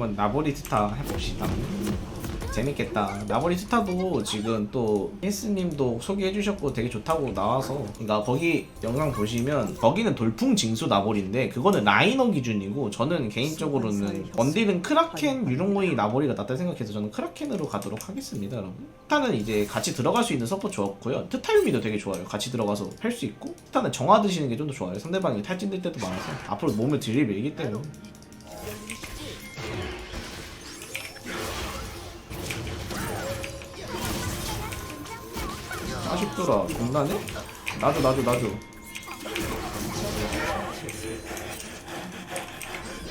한번 나보리 스타 해봅시다. 재밌겠다. 나보리 스타도 지금 또 헬스님도 소개해주셨고 되게 좋다고 나와서. 그러니까 거기 영상 보시면 거기는 돌풍 징수 나보리인데 그거는 라이너 기준이고 저는 개인적으로는 원딜은 크라켄 유령모이 나보리가 낫다 생각해서 저는 크라켄으로 가도록 하겠습니다 여러분. 스타는 이제 같이 들어갈 수 있는 서포 좋았고요. 트타유미도 되게 좋아요. 같이 들어가서 할수 있고. 스타는 정화 드시는 게 좀 더 좋아요. 상대방이 탈진될 때도 많아서. 앞으로 몸을 들일 밀기 때문에 아쉽더라. 장난해? 나도 나도 나도.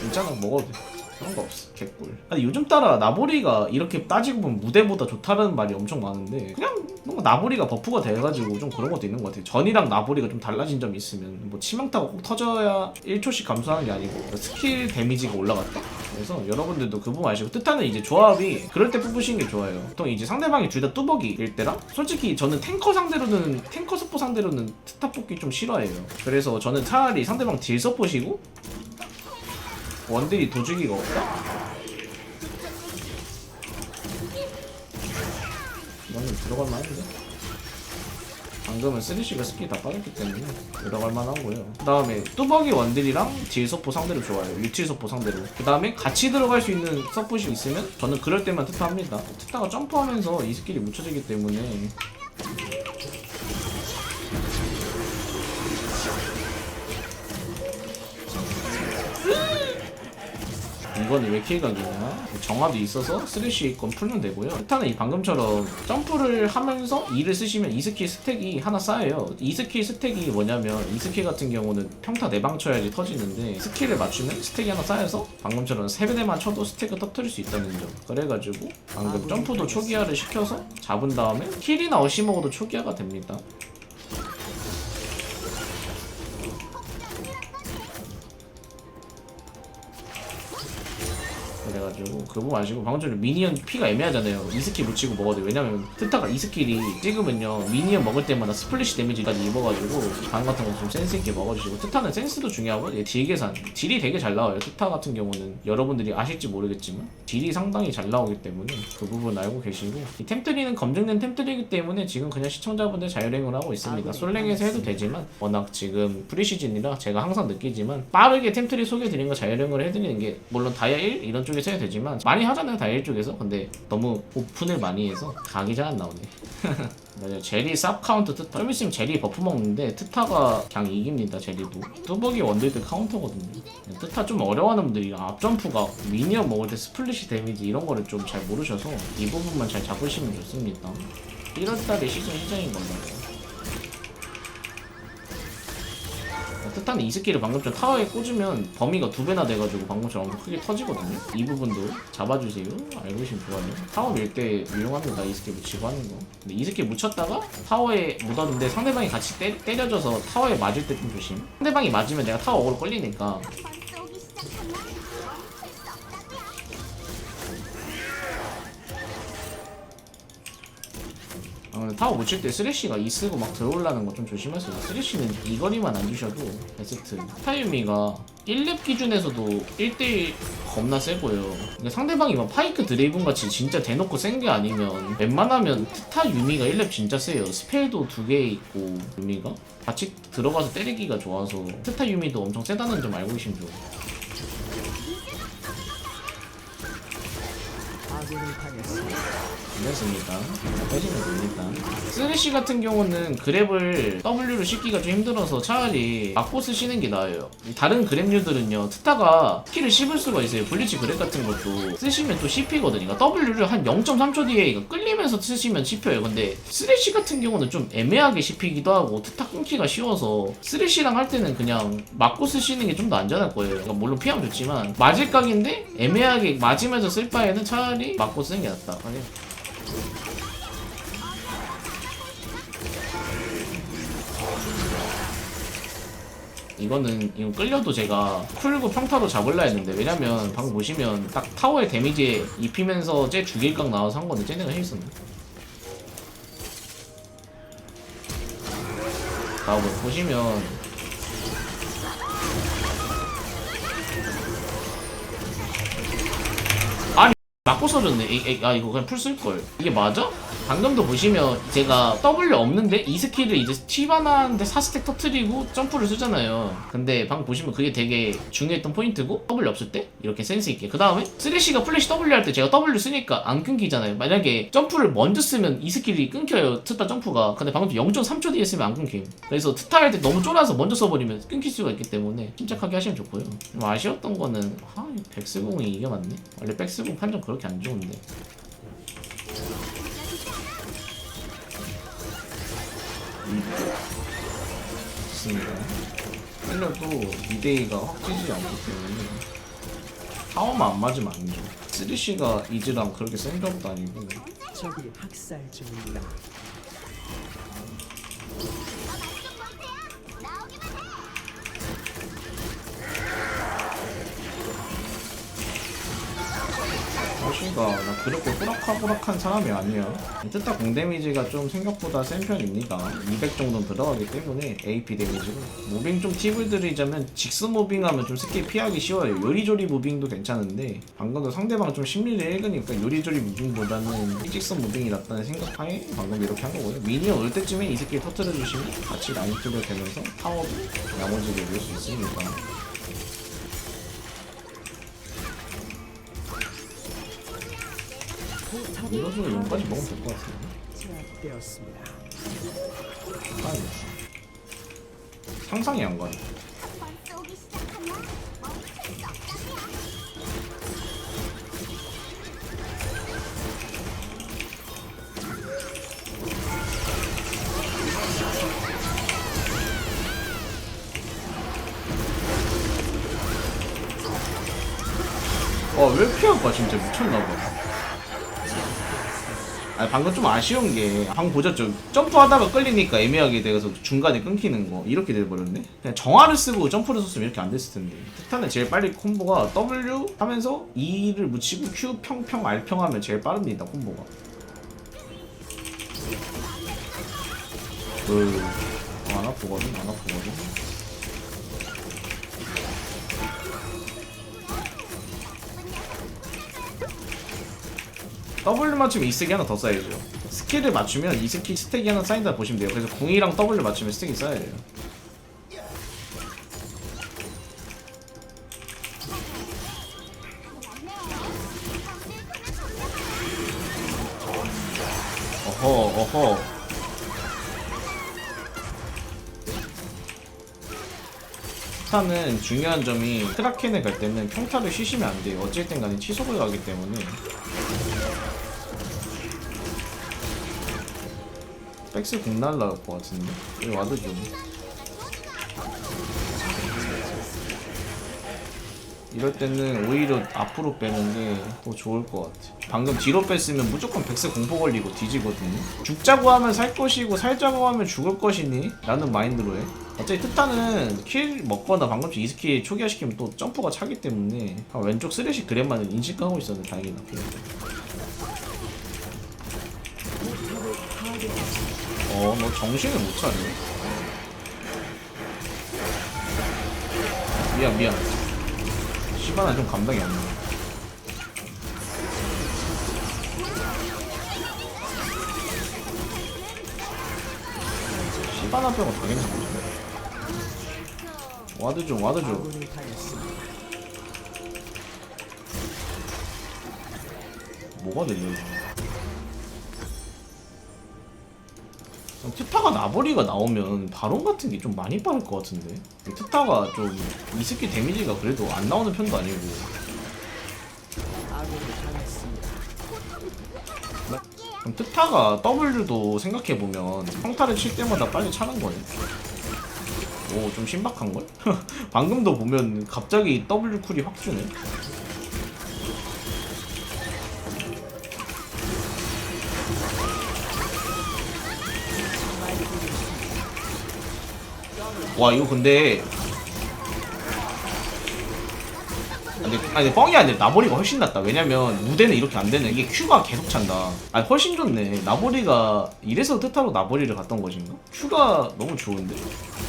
괜찮아 먹어도 돼. 그런 거 없어. 개꿀. 아니 요즘 따라 나보리가 이렇게 따지고 보면 무대보다 좋다는 말이 엄청 많은데 그냥 뭔가 나보리가 버프가 돼가지고 좀 그런 것도 있는 것 같아요. 전이랑 나보리가 좀 달라진 점이 있으면 뭐 치명타가 꼭 터져야 1초씩 감소하는 게 아니고 스킬 데미지가 올라갔다 그래서 여러분들도 그 부분 아시고 뜻하는 이제 조합이 그럴 때 뽑으시는 게 좋아요 보통 이제 상대방이 둘 다 뚜벅이일 때랑 솔직히 저는 탱커 상대로는 탱커 스포 상대로는 트탑 뽑기 좀 싫어해요 그래서 저는 차라리 상대방 딜 서포시고 원딜이 도주기가 없다? 이거는 들어갈 만 한데? 방금은 쓰리시가 스킬이 다 빠졌기 때문에 들어갈 만하고요. 그 다음에 뚜벅이 원딜이랑 딜 서포 상대로 좋아요. 유틸 서포 상대로 그 다음에 같이 들어갈 수 있는 서폿이 있으면 저는 그럴 때만 트타합니다. 트타가 점프하면서 이 스킬이 묻혀지기 때문에 이거는 왜 킬각이냐? 정화도 있어서 쓰레쉬 건 풀면 되고요. 일단은 이 방금처럼 점프를 하면서 E를 쓰시면 이 스킬 스택이 하나 쌓여요. 이 스킬 스택이 뭐냐면 이 스킬 같은 경우는 평타 4방 쳐야지 터지는데 스킬을 맞추면 스택이 하나 쌓여서 방금처럼 3배대만 쳐도 스택을 터뜨릴 수 있다는 점. 그래가지고 방금 점프도 초기화를 시켜서 잡은 다음에 킬이나 어시 먹어도 초기화가 됩니다 그래가지고 그 부분 아시고 방금 전에 미니언 피가 애매하잖아요. 이 스킬 묻히고 먹어도. 왜냐면 트타가 이 스킬이 찍으면요. 미니언 먹을 때마다 스플래시 데미지까지 입어가지고 방 같은 거 좀 센스 있게 먹어주시고 트타는 센스도 중요하고 얘 딜 계산 딜이 되게 잘 나와요. 트타 같은 경우는 여러분들이 아실지 모르겠지만 딜이 상당히 잘 나오기 때문에 그 부분 알고 계시고 이 템트리는 검증된 템트리이기 때문에 지금 그냥 시청자분들 자유랭을 하고 있습니다. 솔랭에서 해도 되지만 워낙 지금 프리시즌이라 제가 항상 느끼지만 빠르게 템트리 소개해드리는 거 자유랭을 해드리는 게 물론 다이아 1 이런 쪽에서 해야 되지 만 많이 하잖아요 다이아 1 쪽에서. 근데 너무 오픈을 많이 해서 각이 잘 안 나오네. 맞아요. 제리 쌉 카운트 트타. 좀 있으면 제리 버프 먹는데 트타가 그냥 이깁니다 제리도. 뚜벅이 원딜들 카운터거든요. 트타 좀 어려워하는 분들이 앞점프가 미니언 먹을 때 스플릿이 데미지 이런 거를 좀 잘 모르셔서 이 부분만 잘 잡으시면 좋습니다. 1월 달에 시즌 시작인 건가요? 뜻하는 이 스킬을 방금 전 타워에 꽂으면 범위가 두 배나 돼가지고 방금처럼 크게 터지거든요. 이 부분도 잡아주세요. 알고 계시면 좋아요. 타워 밀 때 유용합니다. 이 스킬 묻히고 하는 거. 근데 이 스킬 묻혔다가 타워에 묻었는데 상대방이 같이 때, 때려져서 타워에 맞을 때 좀 조심. 상대방이 맞으면 내가 타워 어그로 걸리니까 근데 타워 묻힐 때 쓰레쉬가 이 쓰고 막 들어올라는 거 좀 조심하세요. 쓰레쉬는 이 거리만 안 주셔도 베스트. 타이미가 1렙 기준에서도 1대1 겁나 세고요. 근데 상대방이 막 파이크 드레이븐 같이 진짜 대놓고 센 게 아니면 웬만하면 트타 유미가 1렙 진짜 세요. 스펠도 두 개 있고 유미가 같이 들어가서 때리기가 좋아서 트타 유미도 엄청 세다는 점 알고 계시면 좋아요. 괜찮습니다. 빼시면 됩니다. 쓰레쉬 같은 경우는 그랩을 W로 씻기가 좀 힘들어서 차라리 막고 쓰시는 게 나아요. 다른 그랩류들은요, 트타가 키를 씹을 수가 있어요. 블리치 그랩 같은 것도 쓰시면 또 씹히거든요. 그러니까 W를 한 0.3초 뒤에 이거 끌리면서 쓰시면 씹혀요. 근데 쓰레쉬 같은 경우는 좀 애매하게 씹히기도 하고 트타 끊기가 쉬워서 쓰레쉬랑 할 때는 그냥 막고 쓰시는 게 좀 더 안전할 거예요. 그러니까 물론 피하면 좋지만 맞을 각인데 애매하게 맞으면서 쓸 바에는 차라리 막고 쓰는 게 낫다. 아니, 이거는 이거 끌려도 제가 풀고 평타로 잡을라 했는데 왜냐면 방금 보시면 딱 타워의 데미지에 입히면서 쟤 죽일 각 나와서 한 건데 쟤네가 해있었네 다음에 보시면 자꾸 써줬네. 에이, 에이, 아 이거 그냥 풀 쓸걸. 이게 맞아? 방금도 보시면 제가 W 없는데 이 스킬을 이제 티바나한테 4스택 터트리고 점프를 쓰잖아요. 근데 방금 보시면 그게 되게 중요했던 포인트고 W 없을 때 이렇게 센스있게. 그 다음에 쓰레쉬가 플래시 W 할 때 제가 W 쓰니까 안 끊기잖아요. 만약에 점프를 먼저 쓰면 이 스킬이 끊겨요. 트타 점프가. 근데 방금 0.3초 뒤에 쓰면 안 끊김. 그래서 트타 할 때 너무 쫄아서 먼저 써버리면 끊길 수가 있기 때문에 침착하게 하시면 좋고요. 좀 아쉬웠던 거는 아 백스공이 이게 맞네. 원래 백스공 판정 그렇게 안 좋은데 있습니다. 살려도 2대2가 확지지 않기 때문에 타워만 안 맞으면 안 좋아. 쓰리쉬가 이즈랑 그렇게 센 적도 아니고 적이 학살 중입니다. 허쉬가 나 그렇게 호락호락한 사람이 아니야. 뜻다 공 데미지가 좀 생각보다 센 편입니다. 200 정도는 들어가기 때문에 AP 데미지로. 무빙 좀 팁을 드리자면 직선 무빙하면 좀 스킬 피하기 쉬워요. 요리조리 무빙도 괜찮은데 방금도 상대방 좀 심리를 읽으니까 요리조리 무빙보다는 일직선 무빙이 낫다는 생각하에 방금 이렇게 한 거고요. 미니언 올 때쯤에 이 스킬 터트려 주시면 같이 라인 클리어 되면서 타워도 야무지게 밀수 있으니까. 이 이런 식으로 용까지 먹으면 될 것 같아요. 제압되었습니다. 아니 상상이 안 가요. 쏘기 시작하면 멈출 수 없다냐. 와왜 피할까 진짜 미쳤나봐. 아 방금 좀 아쉬운 게 방금 보셨죠? 점프하다가 끌리니까 애매하게 돼서 중간에 끊기는 거 이렇게 돼버렸네. 그냥 정화를 쓰고 점프를 썼으면 이렇게 안 됐을 텐데. 특탄은 제일 빨리 콤보가 W 하면서 E를 묻히고 Q 평평 R 평 하면 제일 빠릅니다 콤보가. 그안 아프거든 안 아프거든. W 맞추면 이 스택이 하나 더 쌓여요. 스킬을 맞추면 이 스킬 스택이 하나 쌓인다 보시면 돼요. 그래서 궁이랑 W 맞추면 스택이 쌓여요. 어허 어허 스타는 중요한 점이 크라켄에 갈 때는 평타를 쉬시면 안 돼요. 땐 간에 치속을 가기 때문에 백스 공 날라올 것 같은데? 여기 와도 좀 이럴 때는 오히려 앞으로 빼는 게 더 좋을 것 같아. 방금 뒤로 뺐으면 무조건 백스 공포 걸리고 뒤지거든요. 죽자고 하면 살 것이고 살자고 하면 죽을 것이니? 라는 마인드로 해. 어차피 트타는 킬 먹거나 방금씩 이스킬 초기화시키면 또 점프가 차기 때문에 아, 왼쪽 쓰레쉬 그랩만 인식하고 있었는데 다행이다 어, 너 정신을 못 차려. 미안, 미안. 시바나 좀 감당이 안 돼. 시바나 빼고 다 괜찮아. 와드 좀, 와드 좀. 뭐가 들려? 트타가 나버리가 나오면 바론 같은 게 좀 많이 빠를 것 같은데 트타가 좀 이스킬 데미지가 그래도 안 나오는 편도 아니고. 그럼 트타가 W도 생각해보면 평타를 칠 때마다 빨리 차는 거네 오좀 신박한걸? 방금도 보면 갑자기 W 쿨이 확 주네 와 이거 근데. 아니, 아니 뻥이 아니라 나보리가 훨씬 낫다. 왜냐면 무대는 이렇게 안 되는 이게 Q가 계속 찬다. 아니 훨씬 좋네. 나보리가 이래서 뜻하로 나보리를 갔던 것인가? Q가 너무 좋은데?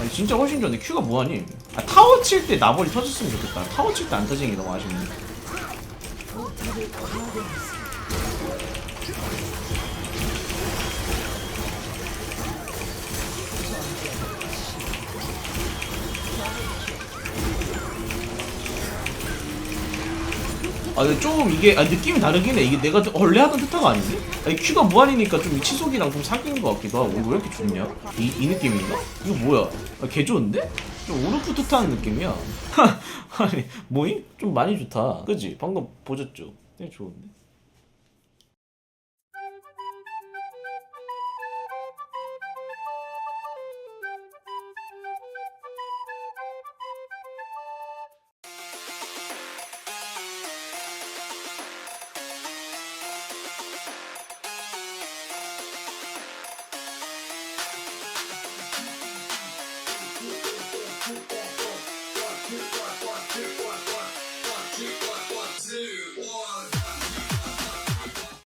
아니 진짜 훨씬 좋네. Q가 뭐하니? 아, 타워 칠 때 나보리 터졌으면 좋겠다. 타워 칠 때 안 터지는 게 너무 아쉽네 아 근데 조금 이게 아, 느낌이 다르긴 해 이게 내가 원래 하던 트타가 아닌데? 아니 큐가 무한이니까 좀 치속이랑 좀 사귀는 것 같기도 하고 왜 이렇게 좋냐? 이, 이 느낌인가? 이거 뭐야? 아, 개 좋은데? 좀 우르프 트타는 느낌이야 아니 뭐임? 좀 많이 좋다 그지? 방금 보셨죠? 되게 좋은데?